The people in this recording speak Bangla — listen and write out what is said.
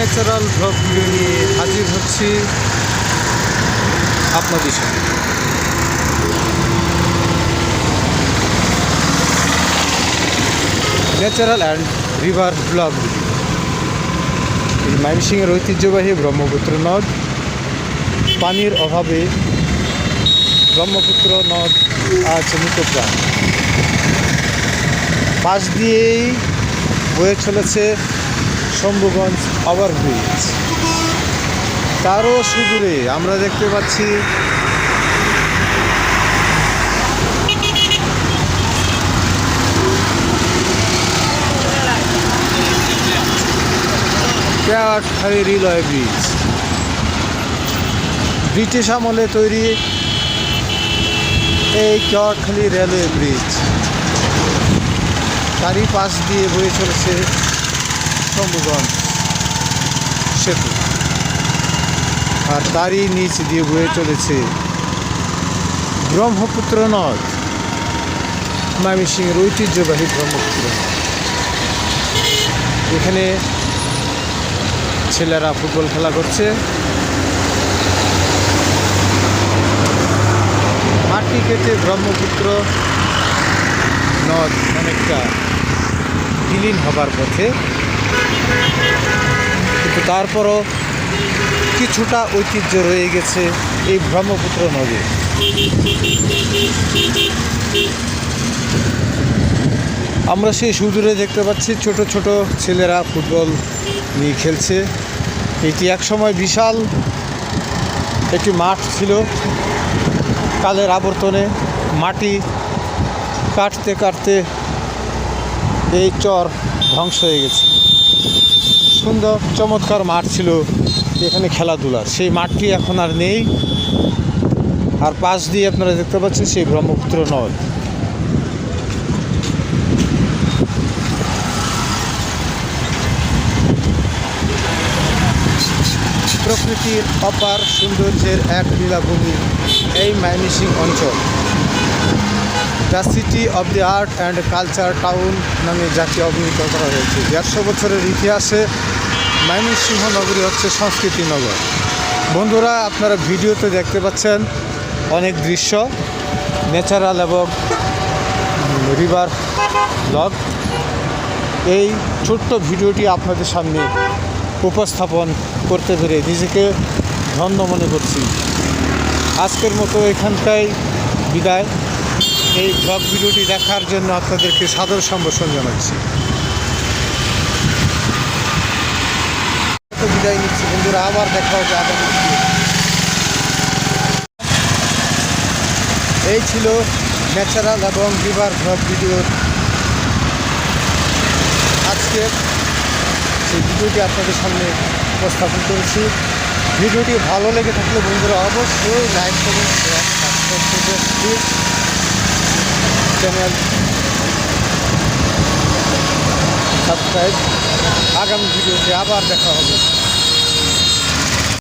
ন্যাচারাল ব্লগগুলো নিয়ে হাজির হচ্ছি আপনাদের সাথে ন্যাচারাল অ্যান্ড রিভার ব্লগগুলি এই ময়মনসিংহের ঐতিহ্যবাহী ব্রহ্মপুত্র নদ। পানির অভাবে ব্রহ্মপুত্র নদ আজ মৃতপ্রাণ পাশ দিয়েই বয়ে চলেছে শম্ভুগঞ্জ ওভারব্রিজ তারও সুদূরে আমরা দেখতে পাচ্ছি রেলওয়ে ব্রিজ ব্রিটিশ আমলে তৈরি এই কেওয়াটখালী রেলওয়ে ব্রিজ তারই পাশ দিয়ে বয়ে চলেছে শম্ভুগঞ্জ সেতু। আর তারই নিচ দিয়ে বয়ে চলেছে ব্রহ্মপুত্র নদ। ময়মনসিংহের ঐতিহ্যবাহী ব্রহ্মপুত্র। এখানে ছেলেরা ফুটবল খেলা করছে। মাটি কেটে ব্রহ্মপুত্র নদ অনেকটা বিলীন হবার পথে কিন্তু তারপরও কিছুটা ঐতিহ্য রয়ে গেছে এই ব্রহ্মপুত্র নদে। আমরা সেই সুদূরে দেখতে পাচ্ছি ছোট ছোট ছেলেরা ফুটবল নিয়ে খেলছে। এটি একসময় বিশাল একটি মাঠ ছিল। কালের আবর্তনে মাটি কাটতে কাটতে এই চর ধ্বংস হয়ে গেছে। সুন্দর, চমৎকার মাঠ ছিল এখানে খেলাধুলার সেই মাঠটি এখন আর নেই। আর পাশ দিয়ে আপনারা দেখতে পাচ্ছেন সেই ব্রহ্মপুত্র নদ। প্রকৃতির অপার সৌন্দর্যের এক লীলাভূমি এই ময়মনসিং অঞ্চল। The city of the art and culture town নামে যাকে অভিহিত করা হয়েছে। দেড়শো বছরের ইতিহাসে ময়মনসিংহ নগরী হচ্ছে সংস্কৃতি নগর। বন্ধুরা, আপনারা ভিডিওতে দেখতে পাচ্ছেন অনেক দৃশ্য। ন্যাচারাল এবং রিভার ব্লগ এই ছোট্ট ভিডিওটি আপনাদের সামনে উপস্থাপন করতে পেরে নিজেকে ধন্য মনে করছি। আজকের মতো এখানটাই বিদায়। এই ব্লগ ভিডিওটি দেখার জন্য আপনাদেরকে সাদর সম্ভাষণ জানাচ্ছি। বিদায় নিচ্ছি। বন্ধুরা, আবার দেখা হবে আগামী এই ছিল ন্যাচারাল এবং রিভার ব্লগ ভিডিওর আজকে সেই ভিডিওটি আপনাদের সামনে উপস্থাপন করেছি। ভিডিওটি ভালো লেগে থাকলে বন্ধুরা অবশ্যই লাইক করুন সাবস্ক্রাইব প্লিজ চ্যানেল সাবস্ক্রাইব আগামী ভিডিওতে আবার দেখা হবে